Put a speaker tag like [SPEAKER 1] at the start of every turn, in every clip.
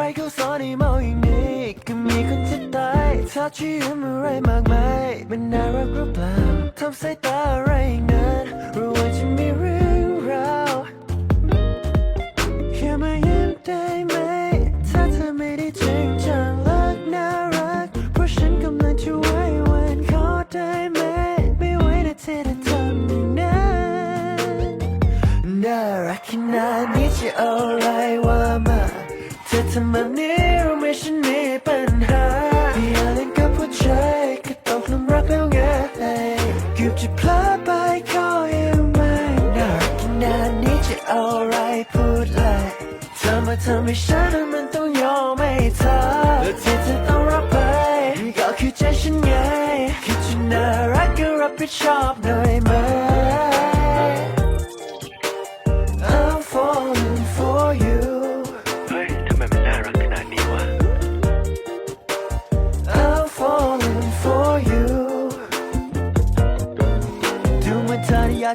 [SPEAKER 1] รเขาสอนให้มองอย่างนี้ก็มีคนจะตายถ้าชีวิตอะไรมากมายมันน่ารักหรือเปล่าทำสายตาอะไรอย่างนั้นรู้ว่าจะมีเรื่องราวแค่มายิ้มได้ไหม ถ้าเธอไม่ได้จริงจังเลิกน่ารัก เพราะฉันกำลังจะไว้วันขอได้ไหม ไม่ไหวนะเธอจะทำอย่างนั้นน่ารักขนาดนี้จะเอาอะไร ทำแบบนี้รู้ไหมฉันมีปัญหาอย่าเล่นกับหัวใจก็ตกหลุมรักแล้วไงเกือบจะพลาดไปขอยู่ไหมน่ารักขนาดนี้จะเอาอะไรพูดเลยเธอมาทำให้ฉันมันต้องยอมให้เธอแล้วที่เธอต้องรับไปก็คือใจฉันไงคือจะน่ารักก็รับผิดชอบหน่อย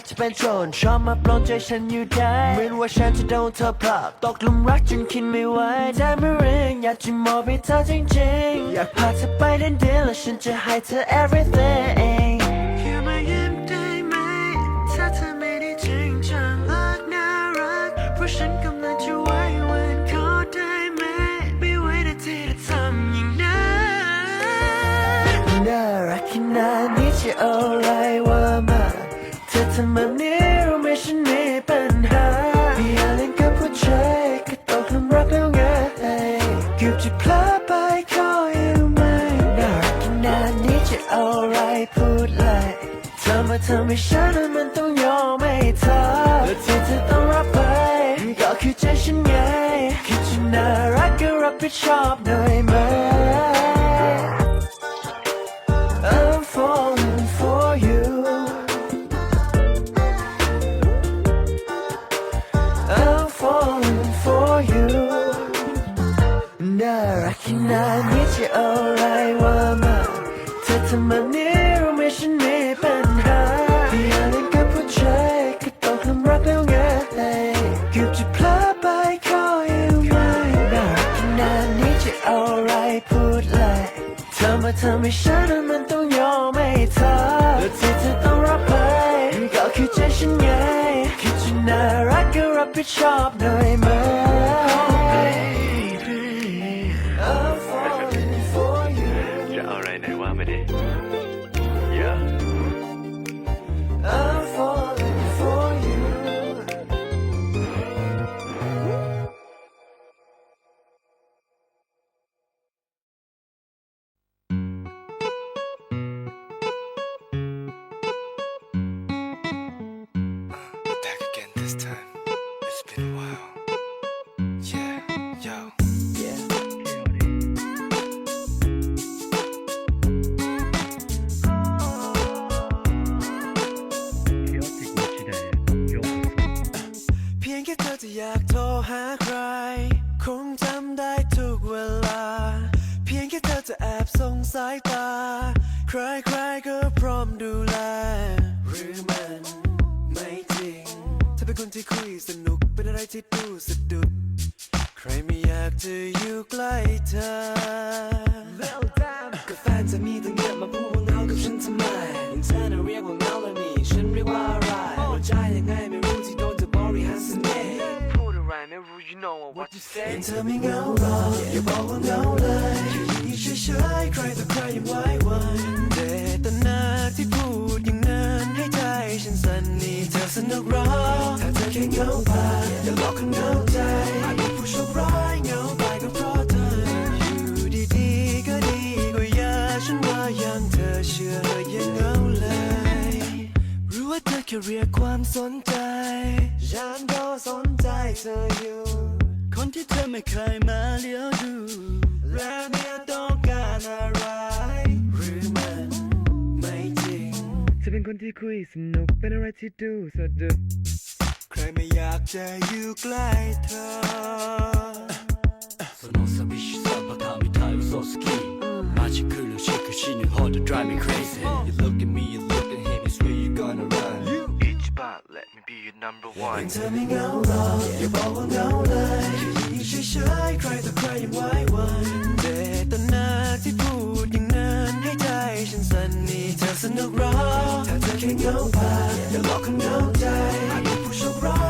[SPEAKER 1] จะเป็นโจรชอบมาปลงใจฉันอยู่ได้เหมือนว่าฉันจะโดนเธอผลักตกหลุมรักจนคิดไม่ไหวได้ไม่เร่งอยากจะมองไปเธอจริงๆ อยากพาเธอไปเดินเดินและฉันจะให้เธอ everything ทำแบบนี้รู้ไมฉันมีปัญหาอย่าเล่นกับหัวใจก็ตกหลุมรักแล้วไงเกือบจะพลาดไปขออยู่ไหมน่ารักขนาดนี้จะเอาอะไรพูดเลยเธอมาทำให้ฉันมันต้องยอมให้เธอและที่เธอต้องรับไปก็คือใจฉันไงคือจะน่ารักก็รับผิดชอบหน่อยไหม ทำแบบนี้รู้ไหมฉันมีปัญหาอย่าเล่นกับหัวใจก็ตกหลุมรักแล้วไงเกือบจะพลาดไปขออยู่ไหมน่ารักขนาดนี้จะเอาอะไรพูดเลยเธอมาทำให้ฉันมันต้องยอมให้เธอและที่เธอต้องรับไปก็คือใจฉันไงคือจะน่ารักก็รับผิดชอบหน่อยไหม
[SPEAKER 2] this time. It's been a while. Yeah, yo.
[SPEAKER 1] เพียงแค่เธอจะอยากโทรหาใคร คงจำได้ทุกเวลา เพียงแค่เธอจะแอบส่งสายตา ใครๆก็พร้อมดูแลหรือไม่ เธอเป็นคนที่คุยสนุกเป็นอะไรที่ดูสะดุด ใครไม่อยากจะอยู่ใกล้เธอ Well done ก็แฟนจะมีตั้งเยอะมาพูดว่าเหงากับฉันทำไมยังเธอน่ะเรียกว่าเหงาแล้วนี่ฉันเรียกว่าอะไรหัวใจยังไงไม่รู้ที่โดนเธอบริหารเสน่ห์
[SPEAKER 3] พูดอะไรไม่รู้ you know what you say
[SPEAKER 1] เธอไม่เหงาหรอกอย่าบอกว่าเหงาเลยแค่ยืนอยู่เฉยๆใครต่อใครยังไหววันเจตนาที่พูดอย่างนั้นให้ใจฉันสั่นนี่เธอสนุกหรอถ้าเงาไปอย่าหลอกคนเหงาใจอาจเป็นผู้โชคร้ายเหงาไปก็เพราะเธอ อยู่ดีๆก็ดีกว่าอย่าฉันว่ายังเธอเชื่อยังเหงาเลยรู้ว่าเธอแค่เรียกความสนใจ ฉันก็สนใจเธออยู่ คนที่เธอไม่เคยมาเลี้ยวดู แล้วเนี่ยต้องการอะไรหรือมันไม่จริง
[SPEAKER 3] จะเป็นคนที่คุยสนุกเป็นอะไรที่ดูสะดุด
[SPEAKER 1] จะอยู่ใกล้เธอ
[SPEAKER 4] その寂しさばかみたい嘘好きマジ苦しく死ぬほど drive me crazy You look at me, you look at him, it's where you gonna run
[SPEAKER 3] Each part let me be your number
[SPEAKER 2] number one
[SPEAKER 1] ยังเธอไม่เหงาหรอกอย่าบอกว่าเหงาเลยแค่ยืนเฉยๆใครต่อใครยังไหวหวันเดตนาที่พูดอย่างนั้นให้ใจฉันสั่นนี่เธอสนุกหรอถ้าเธอแค่เหงาไปอย่าหลอกคนเหงาใจหากเ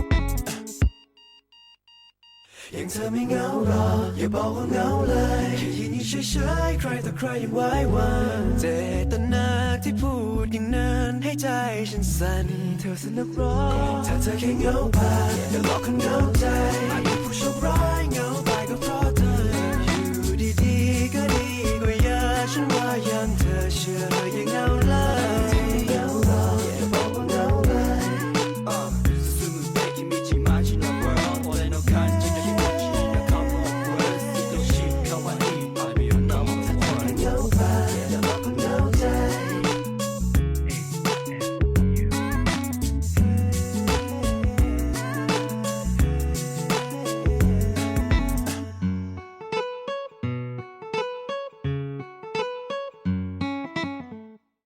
[SPEAKER 1] ยังเธอไม่เหงาหรออย่าบอกว่าเหงาเลยแค่ยืนอยู่เฉยๆใครต่อใครยังไหวหวันเจตนาที่พูดอย่างนั้นให้ใจฉันสั่นเธอสนุกรอถ้าเธอแค่เหงาไปอย่าหลอกคนเหงาใจ